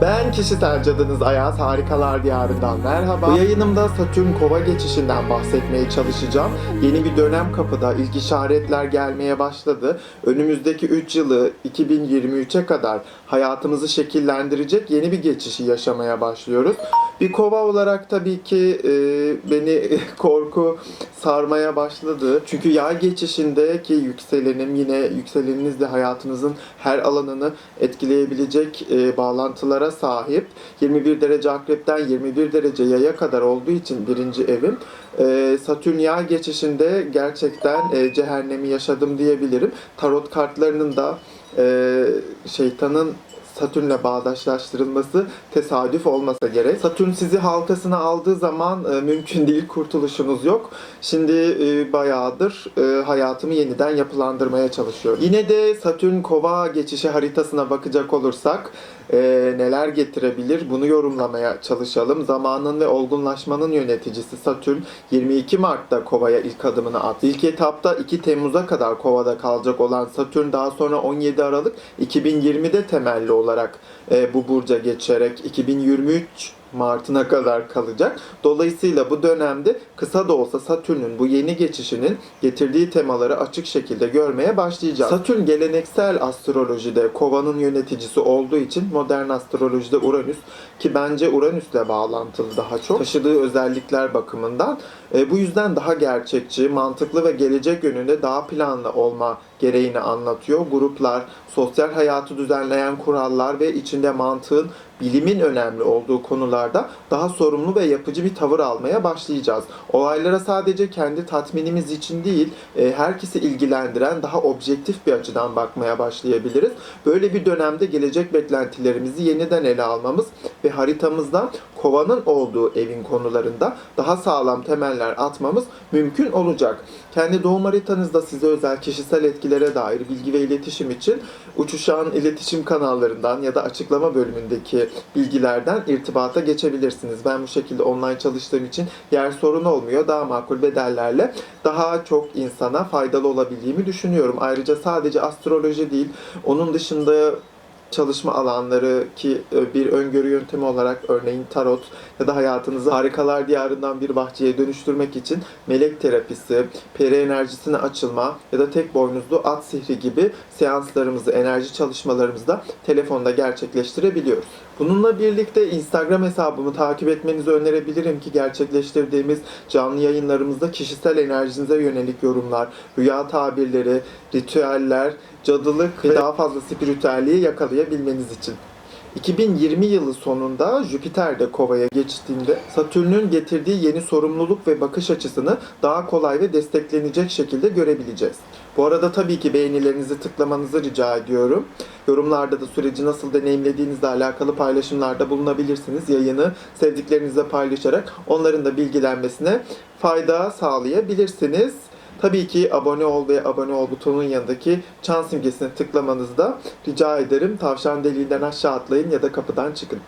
Ben kişisel cadınız Ayaz Harikalar Diyarı'ndan merhaba. Bu yayınımda Satürn kova geçişinden bahsetmeye çalışacağım. Yeni bir dönem kapıda ilk işaretler gelmeye başladı. Önümüzdeki 3 yılı 2023'e kadar hayatımızı şekillendirecek yeni bir geçişi yaşamaya başlıyoruz. Bir kova olarak tabii ki e, beni korku sarmaya başladı. Çünkü yay geçişindeki yükselenim yine yükseleniniz hayatınızın her alanını etkileyebilecek e, bağlantılara sahip. 21 derece akrepten 21 derece yaya kadar olduğu için birinci evim. E, Satürn yay geçişinde gerçekten e, cehennemi yaşadım diyebilirim. Tarot kartlarının da e, şeytanın Satürn'le bağdaşlaştırılması tesadüf olmasa gerek. Satürn sizi halkasına aldığı zaman e, mümkün değil kurtuluşunuz yok. Şimdi e, bayağıdır e, hayatımı yeniden yapılandırmaya çalışıyorum. Yine de Satürn kova geçişi haritasına bakacak olursak e, neler getirebilir bunu yorumlamaya çalışalım. Zamanın ve olgunlaşmanın yöneticisi Satürn 22 Mart'ta kovaya ilk adımını attı. İlk etapta 2 Temmuz'a kadar kovada kalacak olan Satürn daha sonra 17 Aralık 2020'de temelli olarak e, bu burca geçerek 2023 Mart'ına kadar kalacak. Dolayısıyla bu dönemde kısa da olsa Satürn'ün bu yeni geçişinin getirdiği temaları açık şekilde görmeye başlayacağız. Satürn geleneksel astrolojide kovanın yöneticisi olduğu için modern astrolojide Uranüs ki bence Uranüs'le bağlantılı daha çok taşıdığı özellikler bakımından e, bu yüzden daha gerçekçi, mantıklı ve gelecek yönünde daha planlı olma gereğini anlatıyor. Gruplar, sosyal hayatı düzenleyen kurallar ve içinde mantığın bilimin önemli olduğu konularda daha sorumlu ve yapıcı bir tavır almaya başlayacağız. Olaylara sadece kendi tatminimiz için değil, e, herkesi ilgilendiren daha objektif bir açıdan bakmaya başlayabiliriz. Böyle bir dönemde gelecek beklentilerimizi yeniden ele almamız ve haritamızda kovanın olduğu evin konularında daha sağlam temeller atmamız mümkün olacak. Kendi doğum haritanızda size özel kişisel etkilere dair bilgi ve iletişim için uçuşan iletişim kanallarından ya da açıklama bölümündeki bilgilerden irtibata geçebilirsiniz. Ben bu şekilde online çalıştığım için yer sorun olmuyor. Daha makul bedellerle daha çok insana faydalı olabildiğimi düşünüyorum. Ayrıca sadece astroloji değil, onun dışında çalışma alanları ki e, bir öngörü yöntemi olarak örneğin tarot ya da hayatınızı harikalar diyarından bir bahçeye dönüştürmek için melek terapisi, peri enerjisine açılma ya da tek boynuzlu at sihri gibi seanslarımızı, enerji çalışmalarımızı da telefonda gerçekleştirebiliyoruz. Bununla birlikte Instagram hesabımı takip etmenizi önerebilirim ki gerçekleştirdiğimiz canlı yayınlarımızda kişisel enerjinize yönelik yorumlar, rüya tabirleri, ritüeller, cadılık ve daha fazla spiritüelliği yakalayabilmeniz için. 2020 yılı sonunda Jüpiter de Kova'ya geçtiğinde Satürn'ün getirdiği yeni sorumluluk ve bakış açısını daha kolay ve desteklenecek şekilde görebileceğiz. Bu arada tabii ki beğenilerinizi tıklamanızı rica ediyorum. Yorumlarda da süreci nasıl deneyimlediğinizle alakalı paylaşımlarda bulunabilirsiniz. Yayını sevdiklerinizle paylaşarak onların da bilgilenmesine fayda sağlayabilirsiniz. Tabii ki abone ol ve abone ol butonunun yanındaki çan simgesine tıklamanızı da rica ederim. Tavşan deliğinden aşağı atlayın ya da kapıdan çıkın.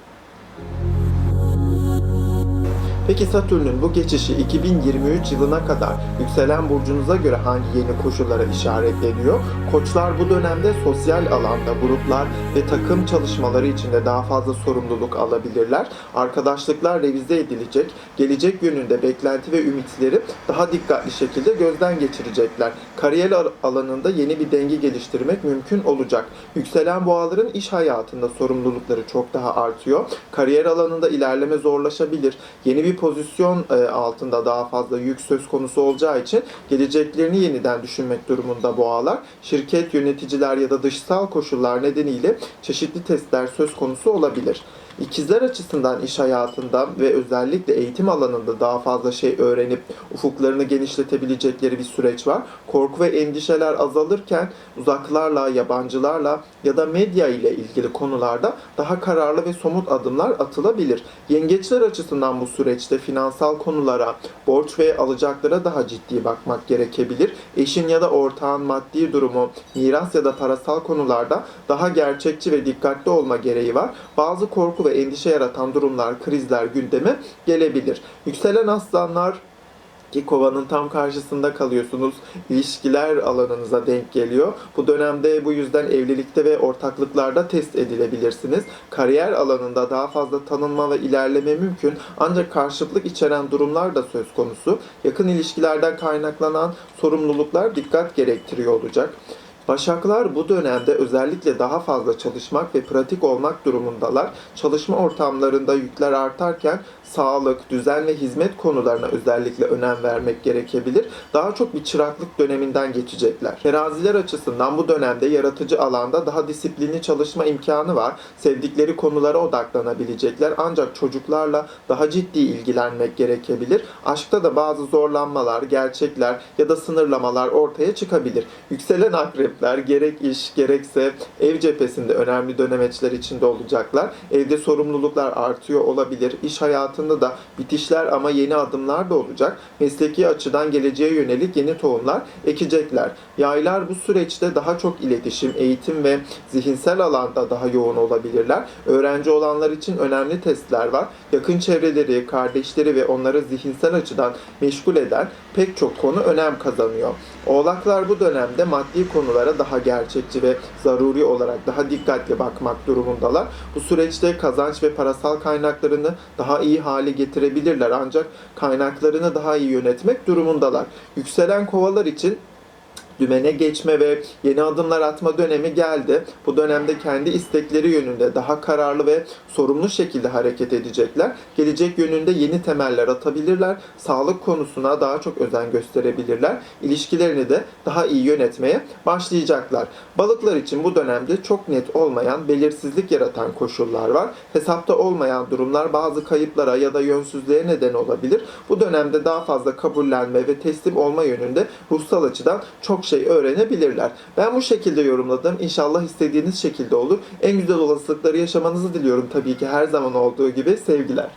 Peki Satürn'ün bu geçişi 2023 yılına kadar yükselen burcunuza göre hangi yeni koşullara işaret ediyor? Koçlar bu dönemde sosyal alanda gruplar ve takım çalışmaları içinde daha fazla sorumluluk alabilirler. Arkadaşlıklar revize edilecek. Gelecek yönünde beklenti ve ümitleri daha dikkatli şekilde gözden geçirecekler. Kariyer al- alanında yeni bir denge geliştirmek mümkün olacak. Yükselen boğaların iş hayatında sorumlulukları çok daha artıyor. Kariyer alanında ilerleme zorlaşabilir. Yeni bir pozisyon e, altında daha fazla yük söz konusu olacağı için geleceklerini yeniden düşünmek durumunda boğalar. Şirket, yöneticiler ya da dışsal koşullar nedeniyle çeşitli testler söz konusu olabilir. İkizler açısından iş hayatında ve özellikle eğitim alanında daha fazla şey öğrenip ufuklarını genişletebilecekleri bir süreç var. Korku ve endişeler azalırken uzaklarla, yabancılarla ya da medya ile ilgili konularda daha kararlı ve somut adımlar atılabilir. Yengeçler açısından bu süreçte finansal konulara, borç ve alacaklara daha ciddi bakmak gerekebilir. Eşin ya da ortağın maddi durumu, miras ya da parasal konularda daha gerçekçi ve dikkatli olma gereği var. Bazı korku ve endişe yaratan durumlar, krizler gündeme gelebilir. Yükselen aslanlar ki kovanın tam karşısında kalıyorsunuz. İlişkiler alanınıza denk geliyor. Bu dönemde bu yüzden evlilikte ve ortaklıklarda test edilebilirsiniz. Kariyer alanında daha fazla tanınma ve ilerleme mümkün. Ancak karşıtlık içeren durumlar da söz konusu. Yakın ilişkilerden kaynaklanan sorumluluklar dikkat gerektiriyor olacak. Başaklar bu dönemde özellikle daha fazla çalışmak ve pratik olmak durumundalar. Çalışma ortamlarında yükler artarken sağlık, düzen ve hizmet konularına özellikle önem vermek gerekebilir. Daha çok bir çıraklık döneminden geçecekler. Teraziler açısından bu dönemde yaratıcı alanda daha disiplinli çalışma imkanı var. Sevdikleri konulara odaklanabilecekler ancak çocuklarla daha ciddi ilgilenmek gerekebilir. Aşkta da bazı zorlanmalar, gerçekler ya da sınırlamalar ortaya çıkabilir. Yükselen akrepler gerek iş gerekse ev cephesinde önemli dönemeçler içinde olacaklar. Evde sorumluluklar artıyor olabilir. İş hayatında da bitişler ama yeni adımlar da olacak. Mesleki açıdan geleceğe yönelik yeni tohumlar ekecekler. Yaylar bu süreçte daha çok iletişim, eğitim ve zihinsel alanda daha yoğun olabilirler. Öğrenci olanlar için önemli testler var. Yakın çevreleri, kardeşleri ve onları zihinsel açıdan meşgul eden pek çok konu önem kazanıyor. Oğlaklar bu dönemde maddi konulara daha gerçekçi ve zaruri olarak daha dikkatli bakmak durumundalar. Bu süreçte kazanç ve parasal kaynaklarını daha iyi hale getirebilirler ancak kaynaklarını daha iyi yönetmek durumundalar. Yükselen kovalar için dümene geçme ve yeni adımlar atma dönemi geldi. Bu dönemde kendi istekleri yönünde daha kararlı ve sorumlu şekilde hareket edecekler. Gelecek yönünde yeni temeller atabilirler. Sağlık konusuna daha çok özen gösterebilirler. İlişkilerini de daha iyi yönetmeye başlayacaklar. Balıklar için bu dönemde çok net olmayan, belirsizlik yaratan koşullar var. Hesapta olmayan durumlar bazı kayıplara ya da yönsüzlüğe neden olabilir. Bu dönemde daha fazla kabullenme ve teslim olma yönünde ruhsal açıdan çok şey öğrenebilirler. Ben bu şekilde yorumladım. İnşallah istediğiniz şekilde olur. En güzel olasılıkları yaşamanızı diliyorum tabii ki her zaman olduğu gibi. Sevgiler.